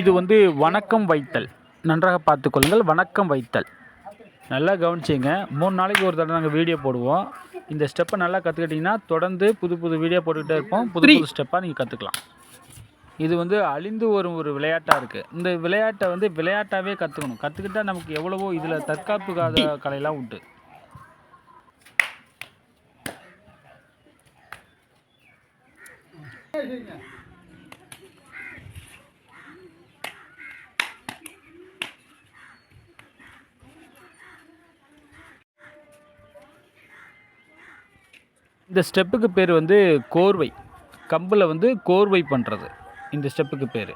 இது வந்து வணக்கம் வைத்தல். நன்றாக பார்த்துக்கொள்ளுங்கள். வணக்கம் வைத்தல். நல்லா கவனிச்சிங்க. மூணு நாளைக்கு ஒரு தடவை நாங்கள் வீடியோ போடுவோம். இந்த ஸ்டெப்பை நல்லா கற்றுக்கிட்டிங்கன்னா தொடர்ந்து புது புது வீடியோ போட்டுக்கிட்டே இருப்போம். புது புது ஸ்டெப்பாக நீங்கள் கற்றுக்கலாம் இது வந்து அழிந்து வரும் ஒரு விளையாட்டாக இருக்குது இந்த விளையாட்டை வந்து விளையாட்டாகவே கற்றுக்கணும் கற்றுக்கிட்டா நமக்கு எவ்வளவோ இதில் தற்காப்பு கலையெல்லாம் உண்டு. இந்த ஸ்டெப்புக்கு பேர் வந்து கோர்வை. கம்பில் வந்து கோர்வை பண்ணுறது இந்த ஸ்டெப்புக்கு பேர்.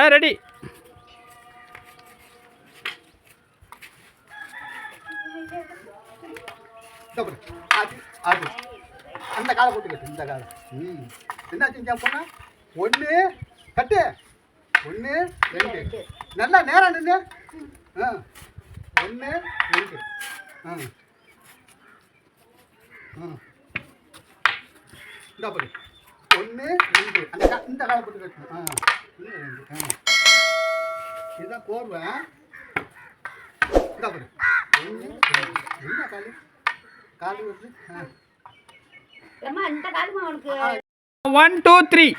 ஆ ரெடி இந்த பாரு. அது அது அந்த காலை போட்டு கட்டு இந்த காலை. ம். என்ன செஞ்சா போனா ஒன்று கட்டு. ஒன்று ரெண்டு. நல்லா நேரம் நின்று ஆ. ஒன்று ரெண்டு. ஆ. ஆ. இந்த பாரு. ஒன்று ரெண்டு. அந்த கா இந்த காலை போட்டு கட்டு. ஆ. ஒன்று ரெண்டு. ஆ. இதுதான் கோர்வை இந்த பாரு. ஒன்று ரெண்டு. என்ன காலு? காலு வருது ஆ. ஏம்மா இந்த காலமா உனக்கு? One two three.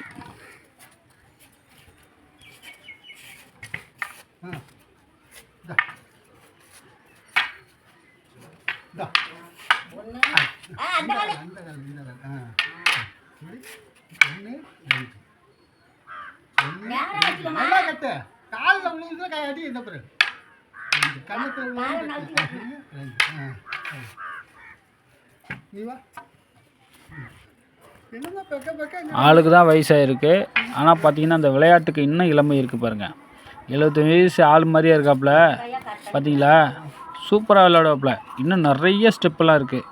நல்லா கட்டு. கால்ல விழுந்ததுல கை அடி இந்த விழுந்து ரெண்டு. ஆ. ஆளுக்கு தான் வயசாயிருக்கு. ஆனால் பார்த்தீங்கன்னா அந்த விளையாட்டுக்கு இன்னும் இளமை இருக்குது பாருங்கள் எழுபத்தஞ்சு வயசு ஆள் மாதிரியே இருக்காப்புல. பார்த்தீங்களா சூப்பராக விளையாடுவாப்புல. இன்னும் நிறைய ஸ்டெப்பெல்லாம் இருக்குது.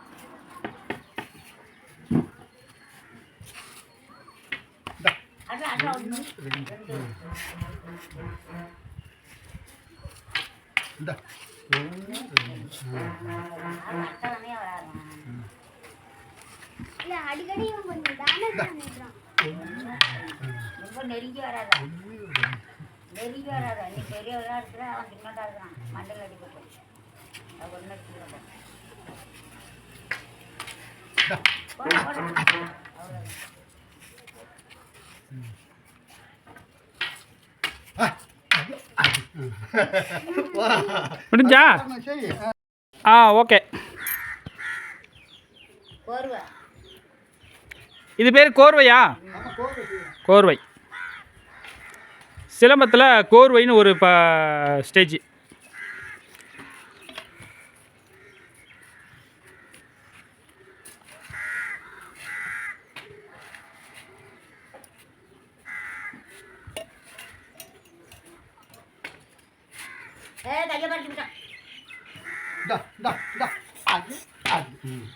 இந்தா. ரொம்ப நெருங்கி வராத நெருங்கி வராத நீ பெரியவரா இருக்கிற அவன் சின்னதா இருக்கான் மண்டல அது ஒன்று போட முடிஞ்சா. ஆ ஓகே போர்வை இது பேர் கோர்வையா. கோர்வை. சிலம்பத்தில் கோர்வைன்னு ஒரு ப ஸ்டேஜ். ஏ கையை பறிச்சு விட்டான் இந்தா, இந்தா, இந்தா. அது, அது. ம்.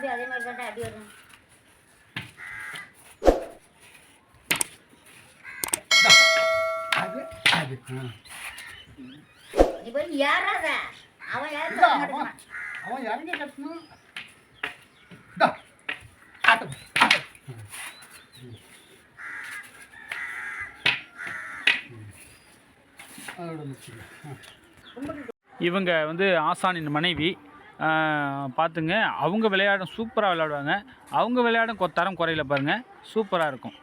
திரும்பி அதே மாதிரி தான் அடி வரும். அது, அது. ஏறாத அவன் அவன் இறங்கி கட்டணும். இவங்க வந்து ஆசானின் மனைவி பார்த்துங்க அவங்க விளையாடும் சூப்பராக விளையாடுவாங்க. அவங்க விளையாடும் தரம் குறையில பாருங்கள் சூப்பராக இருக்கும்.